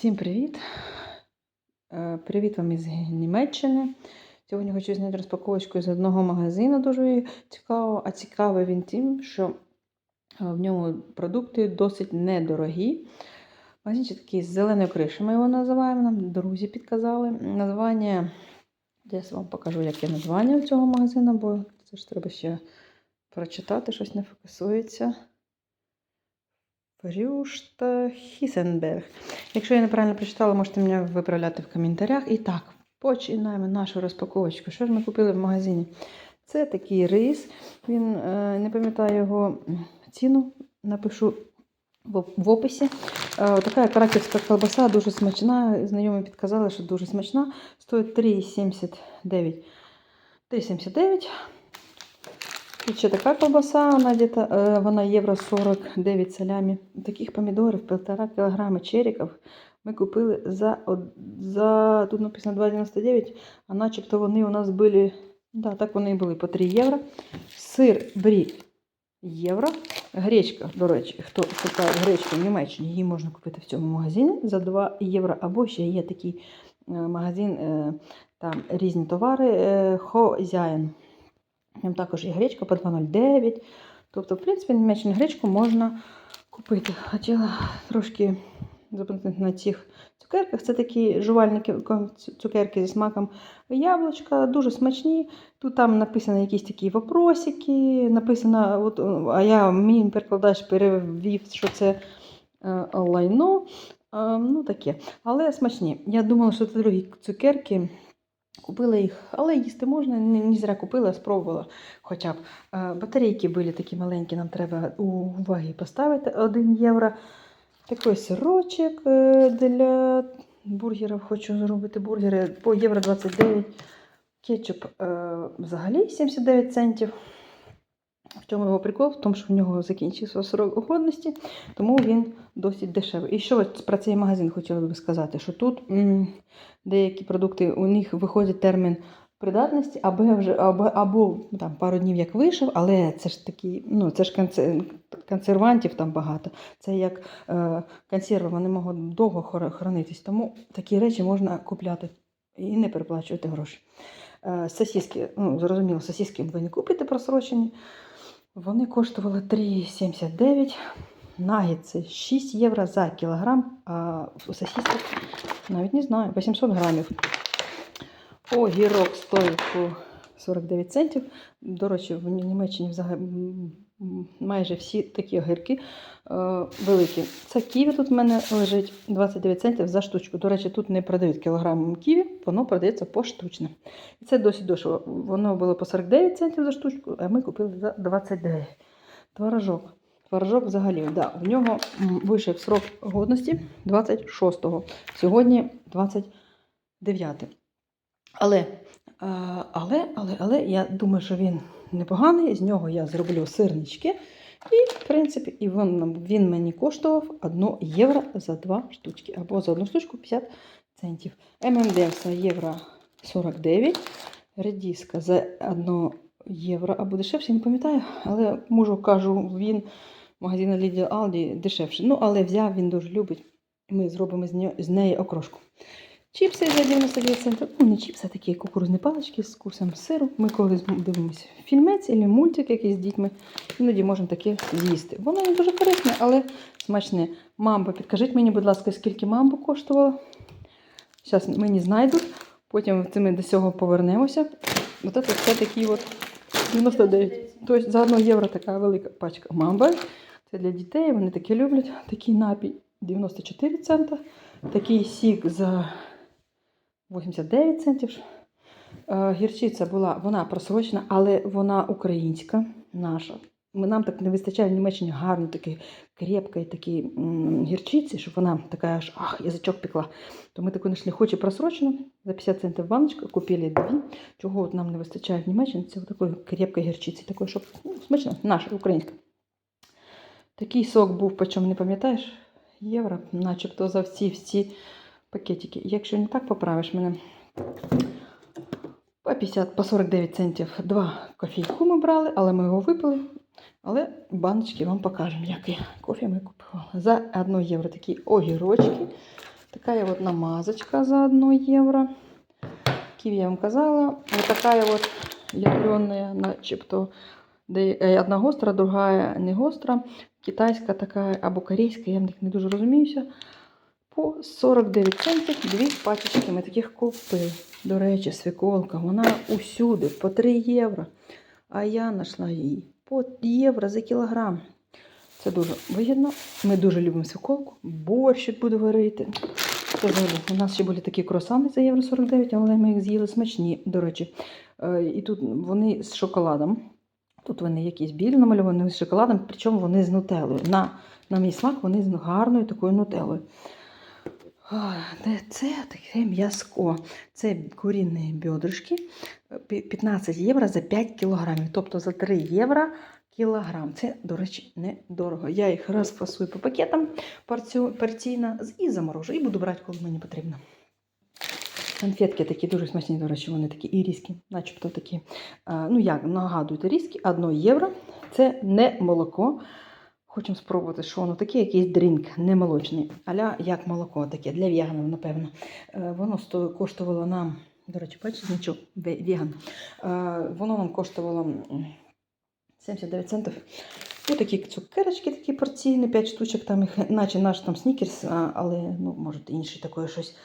Всім привіт! Е, Привіт вам із Німеччини. Сьогодні хочу зняти розпаковочку з одного магазину дуже цікавого, а цікавий він тим, що е, в ньому продукти досить недорогі. Магазинчик такий з зеленою кришею, ми його називаємо, нам друзі підказали. Названня, я вам покажу, яке названня цього магазину, бо це ж треба ще прочитати, щось не фокусується. Фрюшта Хісенберг. Якщо я неправильно прочитала, можете мене виправляти в коментарях. І так, починаємо нашу розпаковочку. Що ж ми купили в магазині? Це такий рис. Він е, не пам'ятаю його ціну, напишу в, описі. Е, така краківська колбаса, дуже смачна. Знайомі підказали, що дуже смачна. Стоїть 3,79. 3,79. І ще така колбаса, вона, где-то, е, вона євро 49 салямі. Таких помідорів 1,5 кг черіків ми купили за, за тут написано 2,99, а начебто вони у нас були, да, так вони і були по 3 євро. Сир брі євро. Гречка, до речі, хто шукає гречку в Німеччині, її можна купити в цьому магазині за 2 євро. Або ще є такий е, магазин, е, там різні товари, е, Хозяїн. Там також і гречка по 2,09. Тобто, в принципі, в гречку можна купити. Хотіла трошки зупинити на цих цукерках. Це такі жувальні цукерки зі смаком яблучка, дуже смачні. Тут там написано якісь такі вопросики, написано, от, а я мій перекладач перевів, що це е, лайно. Е, ну таке. Але смачні. Я думала, що це другі цукерки. Купила їх, але їсти можна, не, зря купила, спробувала хоча б. Е, Батарейки були такі маленькі, нам треба у ваги поставити 1 євро. Такий сирочок е, для бургерів. Хочу зробити бургери по євро 29. Кетчуп е, взагалі 79 центів. В чому його прикол? В тому, що в нього закінчився срок годності, тому він досить дешевий. І що про цей магазин хотіла би сказати, що тут м, деякі продукти, у них виходить термін придатності, або вже або, або там пару днів як вийшов, але це ж такі, ну це ж консервантів там багато. Це як е, консерви, вони можуть довго хор- хранитись. Тому такі речі можна купляти і не переплачувати гроші. Е, сосиски, ну, зрозуміло, сосиски ви не купите просрочені. Вони коштували 3,79. Нагетси 6 євро за кілограм, а сосиски навіть не знаю, 800 грамів. Огірок стоїть по 49 центів. До речі, в Німеччині взагалі майже всі такі огірки е, великі. Це ківі тут в мене лежить 29 центів за штучку. До речі, тут не продають кілограмом ківі, воно продається поштучно. І це досить дешево. Воно було по 49 центів за штучку, а ми купили за 29. Творожок. Творожок взагалі, да, в нього вийшов срок годності 26-го. Сьогодні 29. Але, е, але, але, але я думаю, що він непоганий. З нього я зроблю сирнички. І, в принципі, і він, він мені коштував 1 євро за 2 штучки. Або за одну штучку 50 центів. ММДМС євро 49. Редіска за 1 євро або дешевше, не пам'ятаю. Але можу кажу, він магазину Lidl Aldi дешевше. Ну, але взяв, він дуже любить. Ми зробимо з неї окрошку. Чіпси за 99 центів. Ну, не чіпси, а такі кукурузні палички з курсом сиру. Ми колись дивимося фільмець або мультик якийсь з дітьми. Іноді можемо таке з'їсти. Воно не дуже корисне, але смачне. Мамба, підкажіть мені, будь ласка, скільки мамбу коштувало? Зараз мені знайдуть, потім ми до цього повернемося. Ось це все такі от 99. Тобто за 1 євро така велика пачка мамба. Це для дітей, вони таке люблять. Такий напій 94 цента. Такий сік за 89 центів. Е, Гірчиця була, вона просрочена, але вона українська, наша. Нам так не вистачає в Німеччині гарно такої крепкої такої м, гірчиці, щоб вона така аж ах, язичок пекла. То ми таку знайшли, хоч і просрочену, за 50 центів баночка, купили дві. Чого от нам не вистачає в Німеччині, це такої крепкої гірчиці, такої, щоб ну, смачно, наша, українська. Такий сок був, по чому не пам'ятаєш? Євро, начебто за всі всі пакетики. Якщо не так поправиш мене. По 50, по 49 центів два кофійку ми брали, але ми його випили. Але баночки вам покажемо, який кофе ми купували. За 1 євро такі огірочки Така от намазочка за 1 євро. Киев я вам казала. Вот такая вот ядреная, начебто, е, одна гостра, друга не гостра. Китайська така або корейська, я в них не дуже розуміюся. По 49 центів дві пачечки ми таких купили. До речі, свіколка, вона усюди по 3 євро. А я знайшла її по євро за кілограм. Це дуже вигідно. Ми дуже любимо свіколку. Борщ буду варити. У нас ще були такі круасани за євро 49, але ми їх з'їли смачні, до речі. Е, І тут вони з шоколадом. Тут вони якісь білі намальовані з шоколадом, причому вони з нутеллою. На, на мій смак вони з гарною такою нутеллою. Це таке м'язко? Це курінні бедрышки. 15 євро за 5 кілограмів. Тобто за 3 євро кілограм. Це, до речі, недорого. Я їх розфасую по пакетам порційно і заморожу. І буду брати, коли мені потрібно. Конфетки такі дуже смачні, до речі, вони такі і начебто такі. Ну як, нагадують різкі, 1 євро. Це не молоко. Хочемо спробувати, що воно таке, якийсь дрінк, не молочний. Аля як молоко таке, для веганів, напевно. Е, Воно коштувало нам, до речі, бачите, значок веган. Е, Воно нам коштувало 79 центів. Ось такі цукерочки, такі порційні, 5 штучок, там їх, наче наш там снікерс, але ну, може інший такое щось.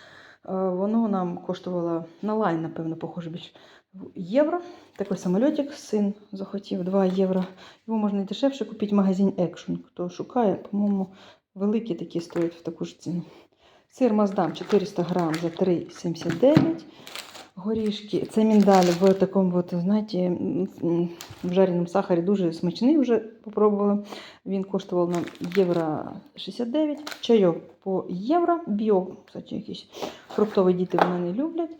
Е, Воно нам коштувало на лайн, напевно, похоже більш євро. Такий самолітик син захотів 2 євро. Його можна і дешевше купити в магазин Action. Хто шукає, по-моєму, великі такі стоять в таку ж ціну. Сир Маздам 400 грам за 3,79. Горішки. Це міндаль в такому, от, знаєте, в жареному сахарі дуже смачний, вже попробували. Він коштував нам євро 69. Чайок по євро. Біо, кстати, якісь фруктові діти в мене люблять.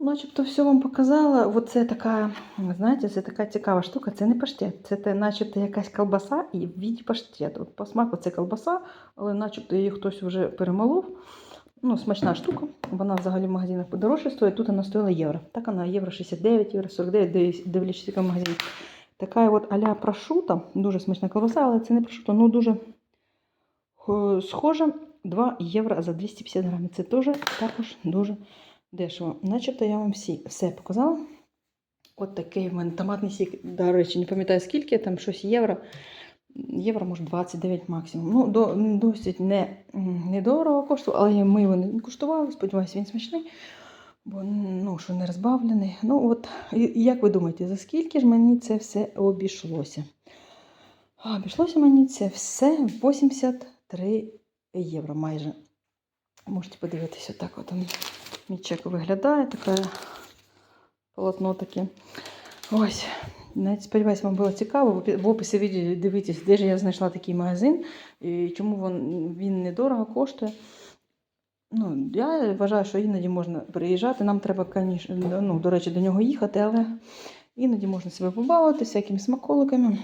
Начебто все вам показала. Оце така, знаєте, це така цікава штука. Це не паштет. Це те, начебто якась колбаса і в віді паштету. По смаку це колбаса, але начебто її хтось вже перемолов. Ну, смачна штука. Вона взагалі в магазинах подорожче стоїть. Тут вона стоїла євро. Так вона євро 69, євро 49, дивлячись- який магазин. Така от а-ля прошута, дуже смачна колбаса, але це не прошута, ну дуже е, схожа. 2 євро за 250 грамів. Це теж також дуже дешево. Начебто я вам всі все показала. От такий в мене томатний сік, до речі, не пам'ятаю скільки, там щось євро. Євро, може, 29 максимум. Ну, до, досить не, недорого коштував, але ми його не куштували. Сподіваюся, він смачний, бо ну, що не розбавлений. Ну, от, як ви думаєте, за скільки ж мені це все обійшлося? Обійшлося мені це все 83 євро майже. Можете подивитися, так от він, мій чек виглядає, таке полотно таке. Ось. Навіть сподіваюся, вам було цікаво. В описі відео дивіться, де ж я знайшла такий магазин, і чому він, він недорого коштує. Ну, я вважаю, що іноді можна приїжджати. Нам треба, ну, до речі, до нього їхати, але іноді можна себе побавити всякими смаколиками.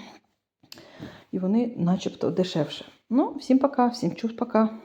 І вони начебто дешевше. Ну, всім пока, всім чус пока.